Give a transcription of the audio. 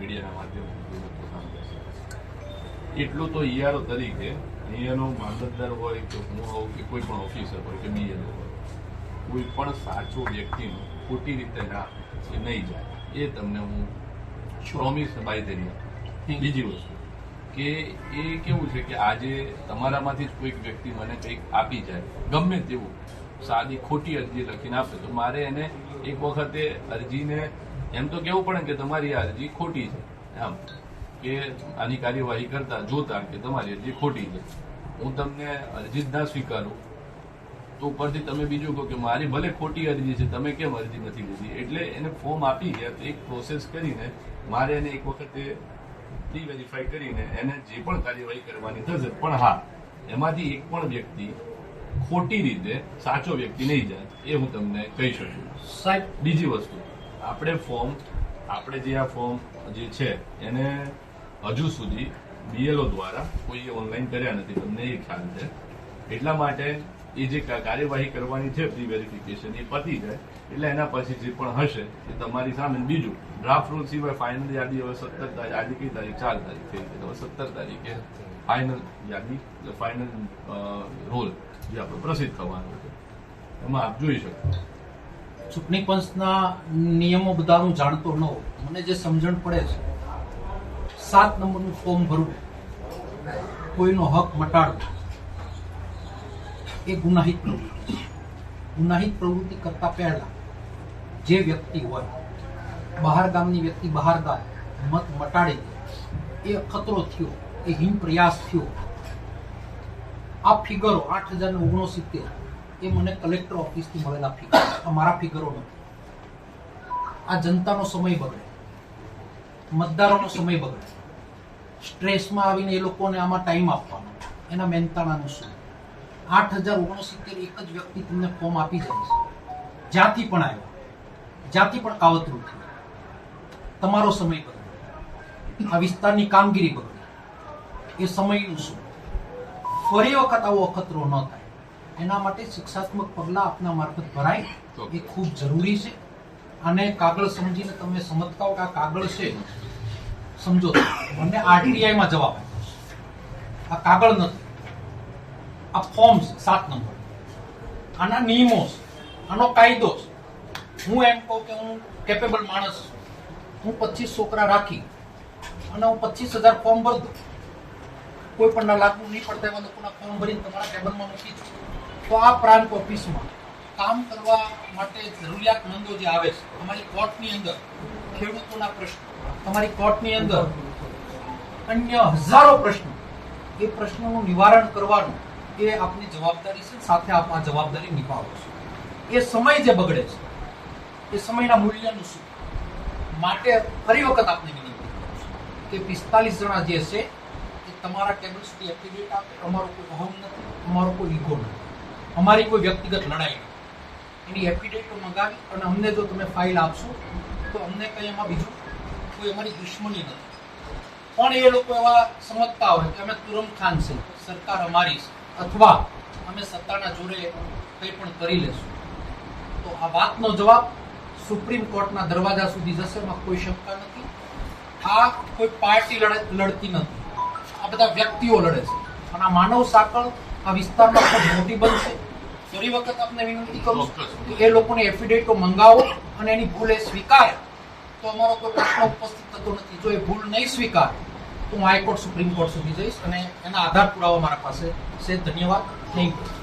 મીડિયાના માધ્યમથી છે એટલું તો ઈઆરઓ તરીકે અહીંયાનો મામલતદાર હોય કે હું હોઉં કે કોઈ પણ ઓફિસર હોય કે બીએલઓ હોય કોઈ પણ સાચો વ્યક્તિનું ખોટી રીતે ના એ નહીં જાય. એ તમને હું પ્રોમિસ બાય તેની બીજી વસ્તુ કે એ કેવું છે કે આજે તમારામાંથી જ કોઈક વ્યક્તિ મને કંઈક આપી જાય ગમે તેવું. સાદી ખોટી અરજી લખીને આપે તો મારે એને એક વખતે અરજીને એમ તો કેવું પડે કે તમારી આ અરજી ખોટી છે એમ કે આની કાર્યવાહી કરતા જોતા કે તમારી અરજી ખોટી છે હું તમને અરજી જ ના સ્વીકારું તો ઉપરથી તમે બીજું કહો કે મારી ભલે ખોટી અરજી છે તમે કેમ અરજી નથી લીધી? એટલે એને ફોર્મ આપી ગયા તો એક પ્રોસેસ કરીને મારે એને એક વખતે પ્રી વેરીફાઈ કરીને એને જે પણ કાર્યવાહી કરવાની થશે પણ હા એમાંથી એક પણ વ્યક્તિ ખોટી રીતે સાચો વ્યક્તિ નહીં જાય એ હું તમને કહી શકું. સાહેબ બીજી વસ્તુ. આપણે ફોર્મ આપણે જે આ ફોર્મ જે છે, એને હજુ સુધી બીએલઓ દ્વારા કોઈએ ઓનલાઈન કર્યા નથી, તમને એ ખ્યાલ છે. એટલા માટે એ જે કાર્યવાહી કરવાની છે પ્રી વેરિફિકેશન એ પતી જાય. એટલે એના પછી જે પણ હશે, એ તમારી સામે બીજું ડ્રાફ્ટ રૂલ સિવાય ફાઇનલ યાદી હવે સત્તર તારીખ આજે કઈ તારીખ? ચાર તારીખ થઈ હવે સત્તર તારીખે ફાઇનલ યાદી ફાઇનલ રોલ જે આપણે પ્રસિદ્ધ થવાનો છે. એમાં આપ જોઈ શકો. ચૂંટણી પંચના નિયમો બધા હું જાણતો ન હોઉં મને જે સમજણ પડે છે, સાત નંબરનું ફોર્મ ભરવું, કોઈનો હક મટાડવો, એ ગુનાહિત પ્રવૃત્તિ ગુનાહિત પ્રવૃત્તિ કરતા પહેલા જે વ્યક્તિ હોય, બહાર ગામની વ્યક્તિ બહાર ગામ મત મટાડી એ ખતરો થયો, એ હિમ પ્રયાસ થયો. આ ફિગરો આઠ હજાર ઓગણસિત્તેર એ મને કલેક્ટર ઓફિસથી મળેલા ફિગર અમારા મારા ફિગરો નથી. આ જનતાનો સમય બગડે. મતદારોનો સમય બગડે. સ્ટ્રેસમાં આવીને એ લોકોને આમાં ટાઈમ આપવાનો. એના મહેનતાણાનું શું? આઠ હજાર ઓગણસિત્તેર એક જ વ્યક્તિ તમને ફોર્મ આપી જાય છે. જ્યાંથી પણ આવ્યો. જ્યાંથી પણ કાવતરું થયું. તમારો સમય બગડે. આ વિસ્તારની કામગીરી બગડે. એ સમયનું શું? ફરી વખત આવો અખતરો ન થાય. એના માટે શિક્ષાત્મક પગલાં આપના મારફત ભરાય. એ ખૂબ જરૂરી છે. અને કાગળ સમજીને તમે સમજતા હો કે આ કાગળ છે. સમજો. મને આરટીઆઈમાં માં જવાબ આપ્યો આ કાગળ નથી. આ ફોર્મ છે સાત નંબર. આના નિયમો છે. આનો કાયદો છે. હું એમ કહું કે હું કેપેબલ માણસ છું. હું પચીસ છોકરા રાખી અને હું પચીસ હજાર ફોર્મ ભરી દઉં. કોઈ પણ લાગુ નહીં પડતા એવા લોકોના ફોર્મ ભરીને તમારા ટેબલમાં મૂકી દઉં. તો આ પ્રાંત ઓફિસમાં કામ કરવા માટે જરૂરિયાતમંદો જે આવે છે, અમારી કોર્ટની અંદર ખેડૂતોના પ્રશ્નો, તમારી કોર્ટની અંદર અન્ય હજારો પ્રશ્નો, એ પ્રશ્નોનું નિવારણ કરવાનું એ આપની જવાબદારી છે, સાથે આપ આ જવાબદારી નિભાવો છો. એ સમય જે બગડે છે, એ સમયના મૂલ્યનું શું માટે ફરી વખત આપને વિનંતી કરું છું કે પિસ્તાલીસ જણા જે છે, એ તમારા ટેબલ સુધી એફિડેવિટ આપે, અમારો કોઈ અહમ નથી, અમારો કોઈ ઈગો નથી. અમારી કોઈ વ્યક્તિગત લડાઈ નથી એની એફિડેવિટો મંગાવી અને અમને જો તમે ફાઇલ આપશો, તો અમને કંઈ એમાં બીજું કોઈ અમારી દુશ્મની નથી. પણ એ લોકો એવા સમજતા હોય કે અમે તુરમ ખાન છે સરકાર અમારી છે, અથવા અમે સત્તાના જોડે કંઈ પણ કરી લેશું. તો આ વાતનો જવાબ સુપ્રીમ કોર્ટના દરવાજા સુધી જશે, એમાં કોઈ શંકા નથી. આ કોઈ પાર્ટી લડ- લડતી નથી. આ બધા વ્યક્તિઓ લડે છે. અને આ માનવ સાંકળ આ વિસ્તારમાં ખૂબ મોટી બનશે ફરી વખત આપને વિનંતી કરું કે એ લોકોને એફિડેવિટો મંગાવો અને એની ભૂલ એ સ્વીકારે. તો અમારો કોઈ પ્રશ્ન ઉપસ્થિત થતો નથી. જો એ ભૂલ નહીં સ્વીકારે તો હું હાઈકોર્ટ સુપ્રીમ કોર્ટ સુધી જઈશ અને એના આધાર પુરાવા મારા પાસે છે. ધન્યવાદ. Thank you.